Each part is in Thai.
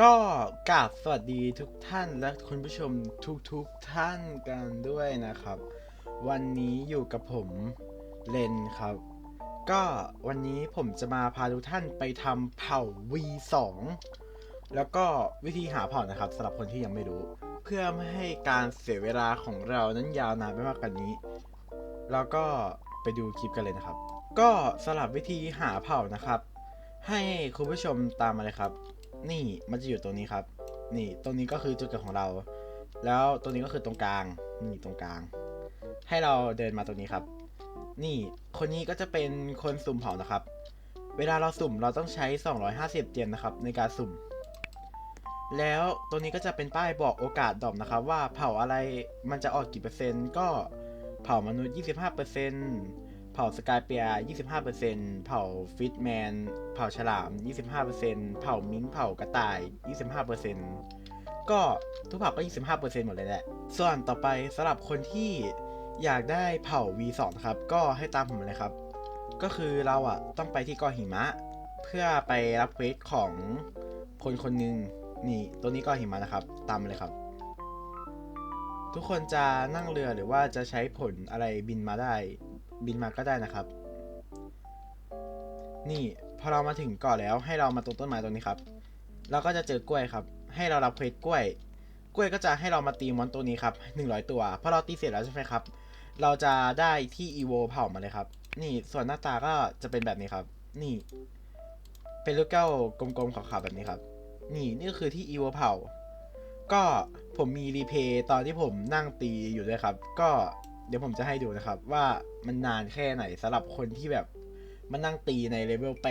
ก็กราบสวัสดีทุกท่านและคุณผู้ชมทุกๆท่านกันด้วยนะครับ วันนี้อยู่กับผมเลนครับ ก็วันนี้ผมจะมาพาทุกท่านไปทำเผ่า V2 แล้วก็วิธีหาเผ่านะครับสำหรับคนที่ยังไม่รู้ เพื่อไม่ให้การเสียเวลาของเรานั้นยาวนานไปมากกว่านี้ แล้วก็ไปดูคลิปกันเลยนะครับ ก็สำหรับวิธีหาเผ่านะครับ ให้คุณผู้ชมตามมาเลยครับ นี่มันจะอยู่ตรงนี้ครับ นี่ตรงนี้ก็คือจุดเกิดของเรา แล้วตรงนี้ก็คือตรงกลาง นี่ตรงกลาง ให้เราเดินมาตรงนี้ครับ นี่คนนี้ก็จะเป็นคนสุ่มเผานะครับ เวลาเราสุ่มเราต้องใช้ 250 เจนนะครับ ในการสุ่ม แล้วตรงนี้ก็จะเป็นป้ายบอกโอกาสดรอปนะครับ ว่าเผาอะไรมันจะออกกี่เปอร์เซ็นต์ ก็เผามนุษย์ 25%เซ็นต์ ผาสกายเปียร์25%เผาฟิตแมน เผาฉลาม 25%เผามิงเผากระต่าย 25%ก็ทุกเผาก็ 25%หมดเลยแหละ ส่วนต่อไปสำหรับคนที่อยากได้เผา V2 นะครับ ก็ให้ตามผมเลยครับ ก็คือเราอะต้องไปที่กาะหิมะ เพื่อไปรับเควสของคนคนหนึ่งนี่ตัวนี้กาะหิมะนะครับ ตามมาเลยครับ ทุกคนจะนั่งเรือหรือว่าจะใช้ผลอะไรบินมาได้ บินมาก็ได้นะครับ นี่พอเรามาถึงเกาะแล้วให้เรามาตรงต้นไม้ตรงนี้ครับ เราก็จะเจอกล้วยครับ ให้เรารับเควสกล้วย กล้วยก็จะให้เรามาตีมอนตัวนี้ครับ100 ตัวพอเราตีเสร็จแล้วใช่ไหมครับ เราจะได้ที่อีโวเผามาเลยครับ นี่ส่วนหน้าตาก็จะเป็นแบบนี้ครับ นี่ เป็นลูกแก้วกลมๆขาวๆแบบนี้ครับ นี่นี่ก็คือที่อีโวเผาก็ผมมีรีเพย์ตอนที่ผมนั่งตีอยู่ด้วยครับ ก็ เดี๋ยวผมจะให้ดูนะครับ ว่ามันนานแค่ไหนสำหรับคนที่แบบมานั่งตีในเลเวล800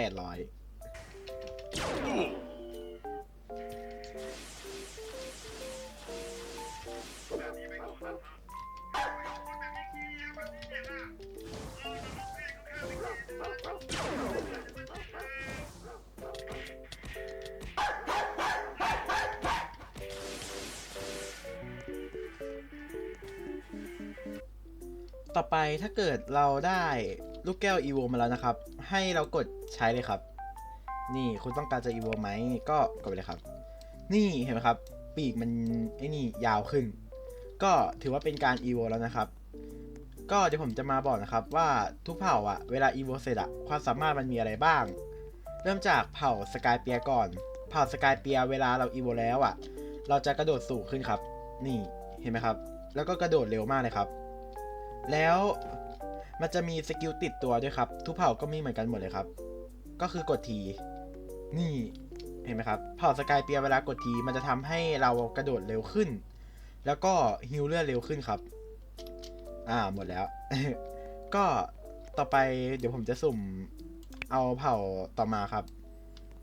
ต่อไปถ้าเกิดเราได้ลูกแก้วอีโวมาแล้วนะครับ ให้เรากดใช้เลยครับ นี่คุณต้องการจะอีโวไหมก็กดไปเลยครับ นี่เห็นไหมครับ ปีกมันไอ้นี่ยาวขึ้น ก็ถือว่าเป็นการอีโวแล้วนะครับ ก็เดี๋ยวผมจะมาบอกนะครับว่าทุกเผ่าอะเวลาอีโวเสร็จอะความสามารถมันมีอะไรบ้าง เริ่มจากเผ่าสกายเปียก่อน เผ่าสกายเปียเวลาเราอีโวแล้วอะเราจะกระโดดสูงขึ้นครับ นี่เห็นไหมครับ แล้วก็กระโดดเร็วมากเลยครับ แล้วมันจะมีสกิลติดตัวด้วยครับ ทุกเผ่าก็มีเหมือนกันหมดเลยครับ ก็คือกดทีนี่เห็นไหมครับ เผ่าสกายเปียเวลากดทีมันจะทำให้เรากระโดดเร็วขึ้น แล้วก็ฮิลเลือดเร็วขึ้นครับ อ่าหมดแล้ว ก็ต่อไปเดี๋ยวผมจะสุ่มเอาเผ่าต่อมาครับ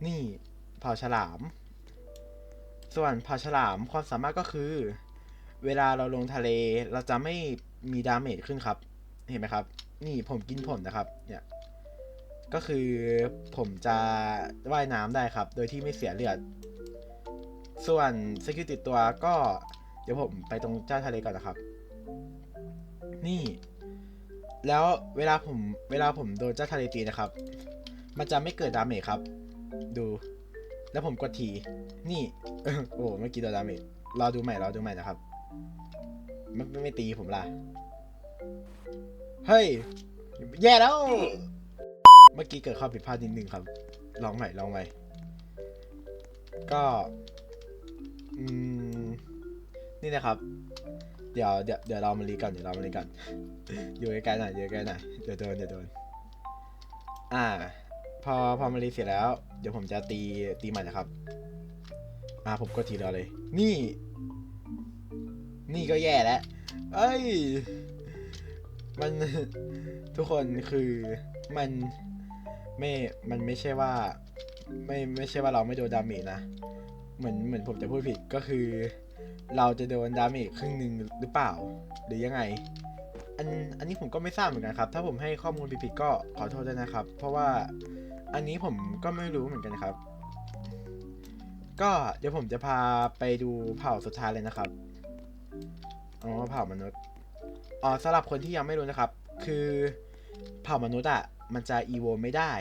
นี่เผ่าฉลาม ส่วนเผ่าฉลามความสามารถก็คือ เวลาเราลงทะเลเราจะไม่มีดาเมจขึ้นครับ เห็นไหมครับ นี่ผมกินผลนะครับ เนี่ย ก็คือผมจะว่ายน้ำได้ครับ โดยที่ไม่เสียเลือด ส่วนสกิลติดตัวก็เดี๋ยวผมไปตรงเจ้าทะเลก่อนนะครับ นี่ แล้วเวลาผมเวลาผมโดนเจ้าทะเลตีนะครับ มันจะไม่เกิดดาเมจครับ ดู แล้วผมกดที นี่ โอ้เมื่อกี้โดนดาเมจรอดูใหม่รอดูใหม่นะครับ ไม่ไม่ไม่ตีผมล่ะ เฮ้ย แย่แล้ว เมื่อกี้เกิดข้อผิดพลาดนิดนึงครับ ลองใหม่ลองใหม่ ก็ อืม นี่นะครับ เดี๋ยวเดี๋ยวเดี๋ยวเรามารีก่อนเดี๋ยวเรามารีก่อนอยู่ใกล้ๆหน่อยอยู่ใกล้ๆหน่อยเดี๋ยวโดนเดี๋ยวโดน อ่า พอพอมารีเสร็จแล้ว เดี๋ยวผมจะตีตีใหม่นะครับ อ่าผมกดทีเดียวเลย นี่ นี่ก็แย่แล้ว เอ้ย มันทุกคนคือมันไม่ มันไม่ใช่ว่า ไม่ไม่ใช่ว่าเราไม่โดนดาเมจนะ เหมือนเหมือนผมจะพูดผิดก็คือ เราจะโดนดาเมจครึ่งหนึ่งหรือเปล่า หรือยังไง อันอันนี้ผมก็ไม่ทราบเหมือนกันครับ ถ้าผมให้ข้อมูลผิดๆก็ขอโทษด้วยนะครับ เพราะว่าอันนี้ผมก็ไม่รู้เหมือนกันครับ ก็เดี๋ยวผมจะพาไปดูเผ่าสุดท้ายเลยนะครับ อ๋อเผ่ามนุษย์อ๋อสำหรับคนที่ยังไม่รู้นะครับ คือเผ่ามนุษย์อะมันจะอีโวไม่ได้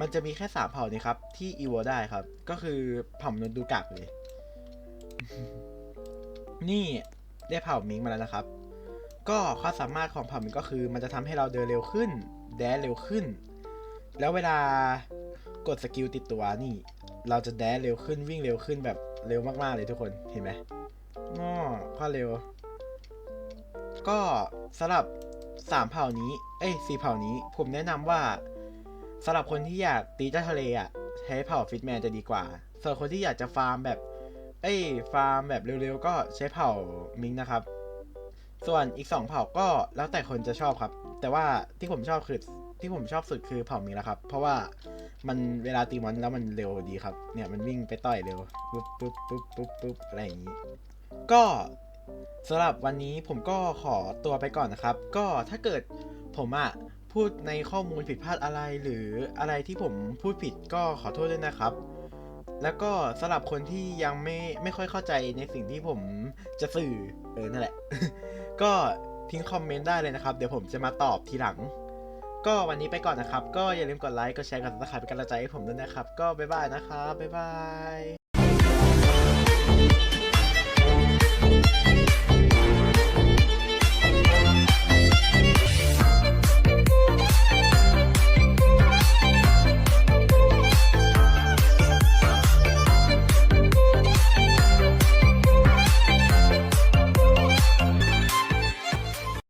มันจะมีแค่สามเผ่านี้ครับ ที่อีโวได้ครับ ก็คือเผ่ามนุษย์ดูกักเลย นี่ได้เผ่ามิงมาแล้วนะครับ ก็ความสามารถของเผ่ามิงก็คือ มันจะทำให้เราเดินเร็วขึ้น แดนเร็วขึ้น แล้วเวลากดสกิลติดตัวนี่ เราจะแดนเร็วขึ้นวิ่งเร็วขึ้นแบบเร็วมากๆเลยทุกคนเห็นไหม ง้อข้อเร็ว ก็สำหรับสามเผ่านี้ เอ้ยสี่เผ่านี้ ผมแนะนำว่าสำหรับคนที่อยากตีเจ้าทะเลอะใช้เผ่าฟิตแมนจะดีกว่าส่วนคนที่อยากจะฟาร์มแบบ เอ้ยฟาร์มแบบเร็วๆก็ใช้เผ่ามิงนะครับ ส่วนอีกสองเผ่าก็แล้วแต่คนจะชอบครับ แต่ว่าที่ผมชอบคือที่ผมชอบสุดคือเผ่ามิงนะครับ เพราะว่ามันเวลาตีมอนแล้วมันเร็วดีครับ เนี่ยมันวิ่งไปต่อยเร็วปุ๊บปุ๊บปุ๊บปุ๊บปุ๊บอะไรอย่างนี้ ก็สำหรับวันนี้ผมก็ขอตัวไปก่อนนะครับ ก็ถ้าเกิดผมอะพูดในข้อมูลผิดพลาดอะไรหรืออะไรที่ผมพูดผิดก็ขอโทษด้วยนะครับ แล้วก็สำหรับคนที่ยังไม่ไม่ค่อยเข้าใจในสิ่งที่ผมจะสื่อเออนั่นแหละ ก็ทิ้งคอมเมนต์ได้เลยนะครับ เดี๋ยวผมจะมาตอบทีหลัง ก็วันนี้ไปก่อนนะครับ ก็อย่าลืมกดไลค์กดแชร์กดติดตามเป็นกำลังใจให้ผมด้วยนะครับ ก็บ๊ายบายนะครับบ๊ายบาย